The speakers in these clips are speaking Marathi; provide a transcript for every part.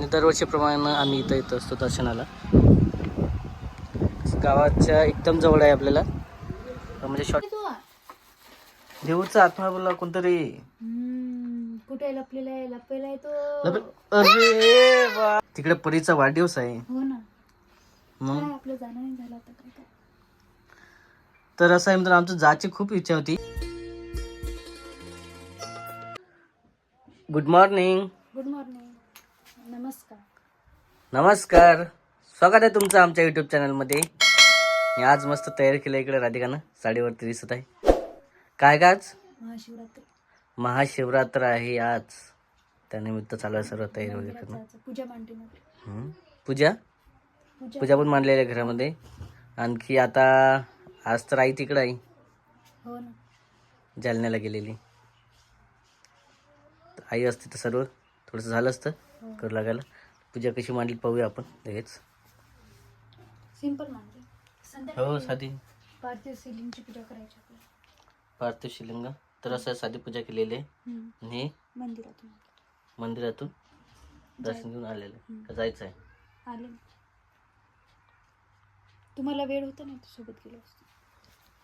आणि दरवर्षीप्रमाणे आम्ही इथं येत असतो दर्शनाला. गावाच्या एकदम जवळ आहे आपल्याला. म्हणजे शॉर्ट देऊचा आत्मा बोलला कोणतरी. कुठे लपलेला आहे लपलेला आहे तो. लप- अरे वा. तिकडे परीचा वाढदिवस आहे. हो ना. मग? काय आपलं जाणं नाही झालं आता काय काय तर असं आहे मित्र आमचं जायची खूप इच्छा होती. गुड मॉर्निंग गुड मॉर्निंग नमस्कार. नमस्कार. स्वागत आहे तुमचं आमच्या युट्यूब चॅनलमध्ये मी आज मस्त तयार केलं इकडे राधिकानं. साडीवरती दिसत आहे. काय का आज? महाशिवरात्री. महाशिवरात्र आहे आज. त्यानिमित्त चालू आहे सर्व तयारी वगैरे करणं. जायचं. पूजा मांडली मोठी हम्म. पूजा? पूजा. पूजा पण मांडलेली आहे घरामध्ये. आणखी आता आज तर आई तिकडं आहे. हो ना. जालन्याला गेलेली. तर आई असते तर सर्व. थोडंसं झालं असतं. हो करू लागायला. पूजा कशी मांडली पाहूया आपण लगेच. सिंपल मांडली. हो साधी. पार्थिव शिलिंगची पूजा करायची आपल्याला. पार्थिव शिलिंग तर असं साधी पूजा केलेली आहे. आणि हे मंदिरातून मंदिरातून दर्शन घेऊन आलेलं. का जायचं आहे? आले. तुम्हाला वेळ होता ना सोबत गेलो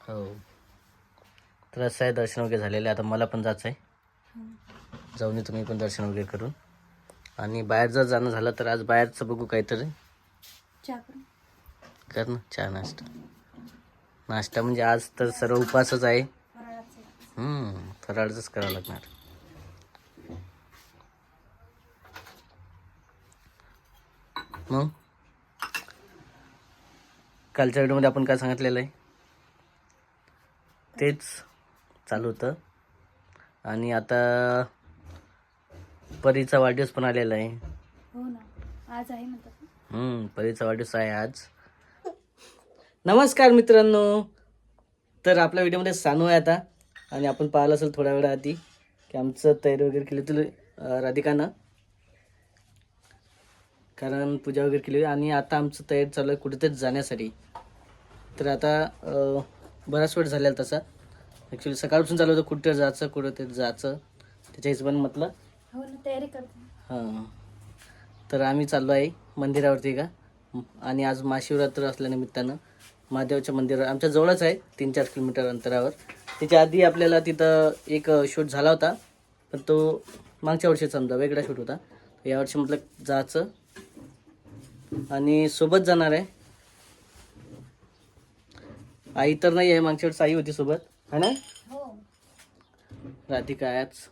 हो. तर असं आहे दर्शन वगैरे झालेलं आहे. आता मला पण जायचं आहे. हम्म. जाऊन तुम्ही पण दर्शन वगैरे करून. आणि बाहेर जर जाणं झालं तर आज बाहेरचं बघू काहीतरी. कर ना चहा नाश्ता. नाश्ता म्हणजे आज तर सर्व उपवासच आहे. फराळाचं हम्म फराळच करावं लागणार. मग? कालच्या व्हिडिओमध्ये आपण काय सांगितलेलं आहे? तेच चालू होतं. आणि आता परीचा वाढदिवस पण आलेला आहे. हो ना. आज आहे म्हणतात ना. हम्म परीचा वाढदिवस आहे आज. नमस्कार मित्रांनो. तर आपल्या व्हिडिओमध्ये सानू आहे आता. आणि आपण पाहिलं असेल थोड्या वेळा आधी की आमचं तयारी वगैरे केली अं, राधिकानं. कारण पूजा वगैरे केली आणि आता आमचं तयारी चालू आहे कुठेतरी जाण्यासाठी. तर आता अं, बराच वेळ झालेला तसा. ॲक्च्युली सकाळपासून चालू होतं कुठे जायचं कुठेतरी जायचं. त्याच्या हिशोबाने म्हटलं. हो ना तयारी करते. हां. तर आम्ही चाललो आहे मंदिरावरती का? आणि आज महाशिवरात्र असल्यानिमित्तानं महादेवाच्या मंदिरावर आमच्या जवळच आहे तीन चार किलोमीटर अंतरावर. त्याच्या आधी आपल्याला तिथं एक शूट झाला होता पण तो मागच्या वर्षी समजा वेगळा शूट होता. यावर्षी म्हटलं जायचं. आणि सोबत जाणार आहे. आई तर नाही आहे मागच्या वेळेस आई होती सोबत है ना? हो. राधिका आहे आज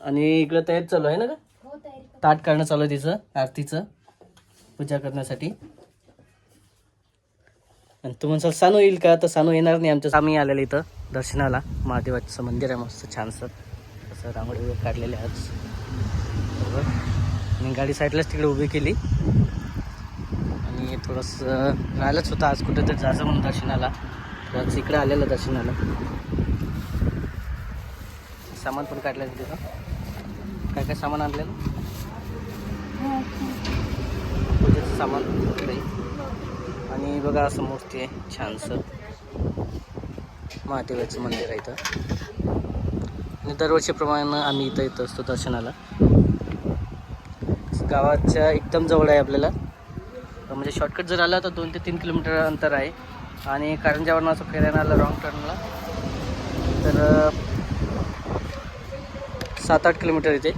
आणि इकडं तयारी चालू आहे ना का हो तयारी कर ताट काढणं चालू आहे तिचं आरतीचं पूजा करण्यासाठी. आणि तू म्हणसाल सानू येईल का? तर सानू येणार नाही आमच्या आम्ही आलेलं इथं दर्शनाला. महादेवाचं मंदिर आहे मस्त छानसं. असं रांगोळी वगैरे काढलेले आज. बरोबर. आणि गाडी साईडलाच तिकडे उभी केली. आणि थोडंसं राहिलंच होतं आज कुठेतरी जायचं म्हणून दर्शनाला. तर आज इकडे आलेलं दर्शनाला. सामान पण काढलं तिथं. काय काय सामान आणलेलं? पूजेचं सामान काही. आणि बघा असं मूर्ती आहे छानसं. महादेवाचं मंदिर आहे इथं. आणि दरवर्षीप्रमाणे आम्ही इथं येत असतो दर्शनाला. गावाच्या एकदम जवळ आहे आपल्याला. म्हणजे शॉर्टकट जर आला तर दोन ते तीन किलोमीटर अंतर आहे. आणि कारंजावरून असं फिरायला आलं रॉंग टर्नला तर सात आठ किलोमीटर येते.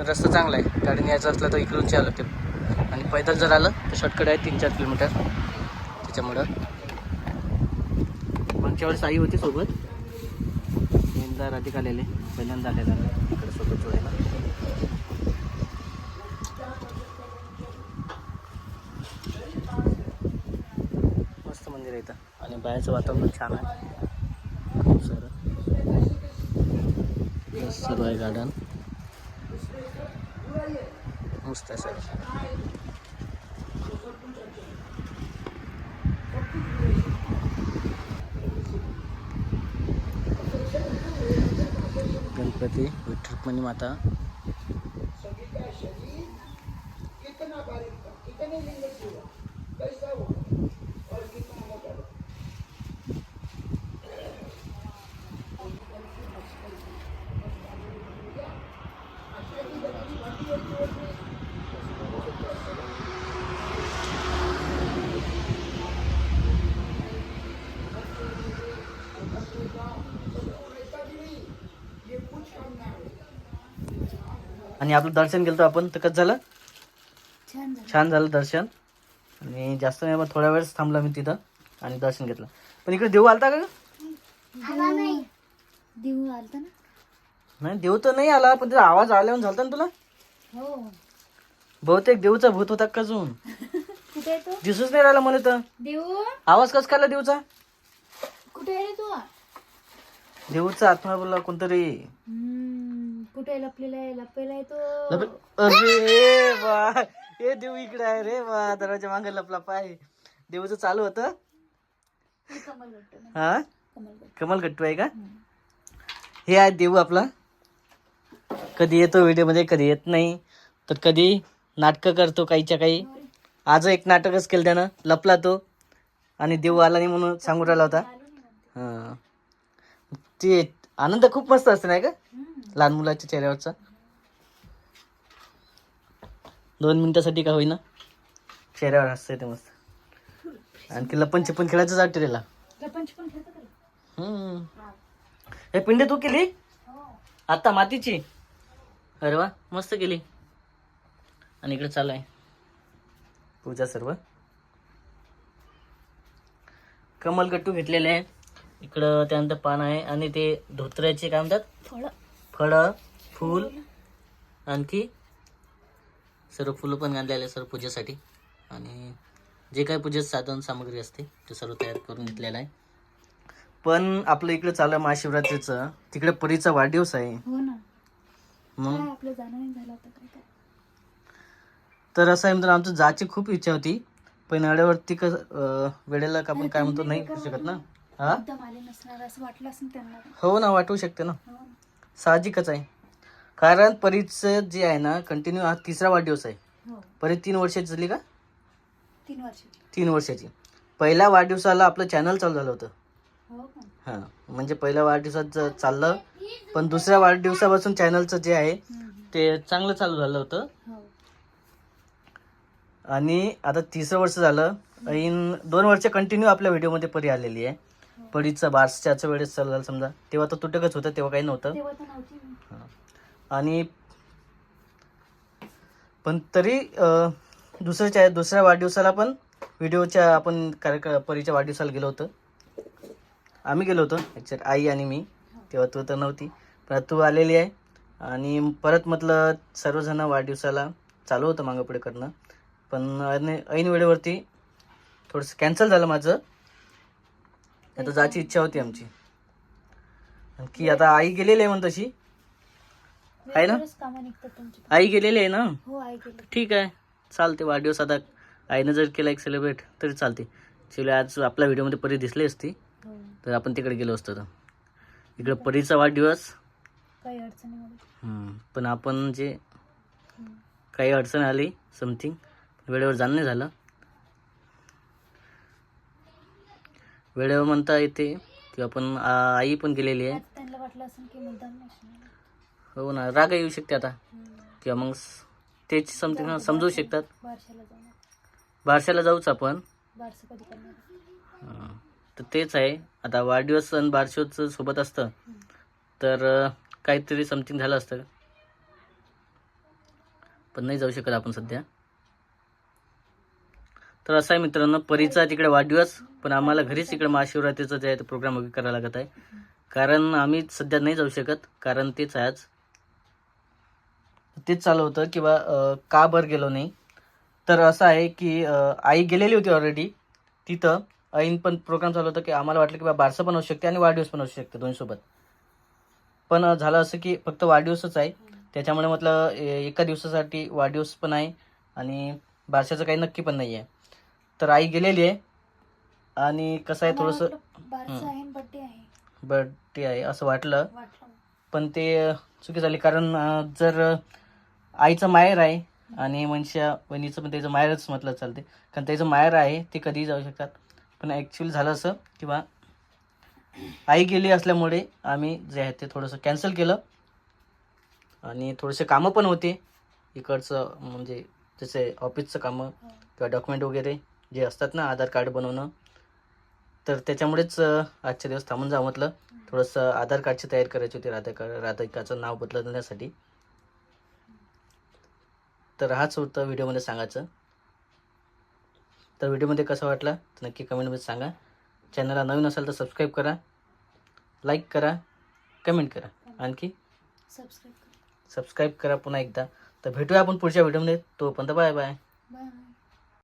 रस्ता चांगला आहे. गाडीने यायचं असलं तर इकडून चालू ते आणि पैदल जर आलं तर शॉर्टकट आहे तीन चार किलोमीटर. त्याच्यामुळं. मागच्या वेळेस आई होती सोबत. यंदा राधिक आलेले पहिल्यांदा आलेला इकडे सोबत जोडायला. मस्त मंदिर आहे इथं. आणि बाहेरचं वातावरण छान आहे खूप सारं मस्त सर्व आहे गार्डन. मस्त आहे सर गणपती विठ्ठलपणी माता. आणि आपलं दर्शन केलं आपण तर कसं झालं? छान झालं. दर्शन. आणि जास्त नाही पण थोड्या वेळच थांबला मी तिथं आणि दर्शन घेतलं. पण इकडे देऊ आलता का देव आलता ना? नाही देव तर नाही आला पण त्याचा आवाज आल्यावर झालता ना तुला? हो. बहुतेक देऊचा भूत होता का अजून? कुठे आहे तो? दिसूच नाही राहिला मला तर देव आवाज कस काढला देऊचा? कुठे आहे रे तू? देऊचा आत्मा बोलला कोणतरी. हम्म, कुठे लपलेला आहे? लपलेला आहे तो. अरे वा. हे देव इकडे आहे रे वा. दरवाजा मागे लपला पाय. देऊचं चालू होतं? हे कमल हा? कमल गट्टू आहे का? हे आहे देऊ आपला. कधी येतो व्हिडिओमध्ये कधी येत नाही. तर कधी नाटकं करतो काहीच्या काही. आज एक नाटकच केलं त्यानं. लपला तो. आणि देऊ आला नाही म्हणून सांगून राहिला होता. हां. ते आनंद खूप मस्त असते नाही का. लहान मुलाच्या चेहऱ्यावरचा. दोन मिनिटासाठी का होईना? चेहऱ्यावर हसते ते मस्त. आणखी लपन चिपन खेळायचं वाटतं त्याला. छुपन. हे पिंडी तू केली? हो. आता मातीची? अरे वा मस्त केली. आणि इकडे चालू आहे पूजा सर्व. कमल गट्टू घेतलेले आहे इकडं त्यानंतर पान आहे आणि ते धोत्र्याचे काय म्हणतात? फळ फूल आणखी सर्व फुलं पण आणलेले आहे सर्व पूजेसाठी. आणि जे काही पूजेचं साधन सामग्री असते ते सर्व तयार करून घेतलेलं आहे. पण आपलं इकडे चालू आहे महाशिवरात्रीचं. तिकडे परीचा वाढदिवस आहे. हो ना. मग? काय आपलं जाणं नाही झालं होतं काय काय? तर असं आहे मित्र आमचं जायची खूप इच्छा होती. पण वेळेवरती कस अं, वेळेला का आपण काय म्हणतो नाही करू शकत ना? हा? एकदम आले नसणार असं वाटलं असेल त्यांना. हो ना वाटू शकते ना. हो. ना. साहजिकच आहे. कारण परीचं जे आहे ना कंटिन्यू हा तिसरा वाढदिवस आहे. हो. परी तीन वर्षाची झाली का? तीन वर्षाची. तीन वर्षाची. पहिल्या वाढदिवसाला आपलं चॅनल चालू झालं होतं. हो का? हां. म्हणजे पहिल्या वाढदिवसाचं चाललं पण दुसऱ्या वाढदिवसापासून चॅनलचं जे आहे हम्म. ते चांगलं चालू झालं होतं. हो. आणि आता तिसरं वर्ष झालं ऐन दोन वर्ष कंटिन्यू आपल्या व्हिडिओमध्ये परी आलेली आहे. परीचं बारशाच्या वेळेस चालू झालं समजा तेव्हा तर तुटकच होतं तेव्हा काही नव्हतं. तेव्हा तर नव्हती. मी. हां. आणि पण तरी अं, दुसऱ्याच्या दुसऱ्या वाढदिवसाला पण व्हिडिओच्या आपण कार्यक्रम परीच्या वाढदिवसाला गेलो होतो. आम्ही गेलो होतो ॲक्च्युअली आई आणि मी तेव्हा तू तर नव्हती. पण तू आलेली आहे. आणि परत म्हटलं सर्वजण वाढदिवसाला चालू होतं मागं पुढे करणं. पण ऐन ऐन वेळेवरती थोडंसं कॅन्सल झालं माझं. आता जायची इच्छा होती आमची. आणखी आता आई गेलेली आहे म्हणून तशी. आहे ना? आई गेलेली आहे ना? हो ठीक आहे. चालते वाढदिवस आता. आईनं जर केला एक सेलिब्रेट तरी चालते. चले आज आपल्या व्हिडिओमध्ये परी दिसली असती. हो. तर आपण तिकडे गेलो असतो तर इकडं परीचा वाढदिवस. काही पण आपण जे काही अडचण आली समथिंग वेळेवर जाणं नाही झालं. वेळेवर म्हणता येते की आपण आई पण गेलेली आहे. आता त्यांना वाटलं असेल की मुद्दाम नसणार हो ना राग येऊ शकते आता. किंवा मग स- तेच समथिंग समजू शकतात. बारशाला जाणार बारशाला जाऊच आपण. बारसं कधी करणार हं. तर तेच आहे. आता वाढदिवस आणि बारशोचं सोबत असतं तर अं, काहीतरी समथिंग झालं असतं. पण नाही जाऊ शकत आपण सध्या. तर असं आहे मित्रांनो परीचा तिकडे वाढदिवस पण आम्हाला घरीच इकडे महाशिवरात्रीचं जे आहे तो प्रोग्राम वगैरे करायला लागत आहे. कारण आम्ही सध्या नाही जाऊ शकत कारण तेच आहे आज. तेच चालू होतं किंवा का बरं गेलो नाही. तर असं आहे की आई गेलेली होती ऑलरेडी तिथं. ऐन पण प्रोग्राम चालू होता की आम्हाला वाटलं की बा बारसं पण होऊ शकते आणि वाढदिवस पण होऊ शकते दोन्हीसोबत. पण झालं असं की फक्त वाढदिवसच आहे. त्याच्यामुळे म्हटलं ए- एका दिवसासाठी वाढदिवस पण आहे आणि बारशाचं काही नक्की पण नाही आहे तर आई गेलेली आहे. आणि कसं आहे थोडंसं आहे बर्थडे आहे. आहे असं वाटलं. पण ते चुकी झाली. कारण जर आईचं माहेर आहे आणि मनुष्या वहिनीचं पण त्याचं माहेरच म्हटलं चालते कारण त्याचं माहेर आहे ते कधीही जाऊ शकतात. पण ॲक्च्युली झालं असं किंवा आई गेली असल्यामुळे आम्ही जे आहे ते थोडंसं कॅन्सल केलं. आणि थोडेसे कामं पण होते. इकडचं म्हणजे जसे ऑफिसचं कामं. किंवा डॉक्युमेंट वगैरे. जे असतात ना आधार कार्ड बनवणं तर त्याच्यामुळेच आजच्या दिवस थांबून जा म्हटलं. थोडंसं आधार कार्डची तयारी करायची होती राधिका राधिकाचं नाव बदलण्यासाठी. तर हाच होतं व्हिडिओमध्ये सांगायचं. तर व्हिडिओमध्ये कसं वाटलं तर नक्की कमेंटमध्ये सांगा. चॅनलला नवीन असाल तर सबस्क्राईब करा लाईक करा कमेंट करा. आणखी? सबस्क्राईब करा. सबस्क्राईब करा पुन्हा एकदा. तर भेटूया आपण पुढच्या व्हिडिओमध्ये. तोपर्यंत बाय. Bye bye.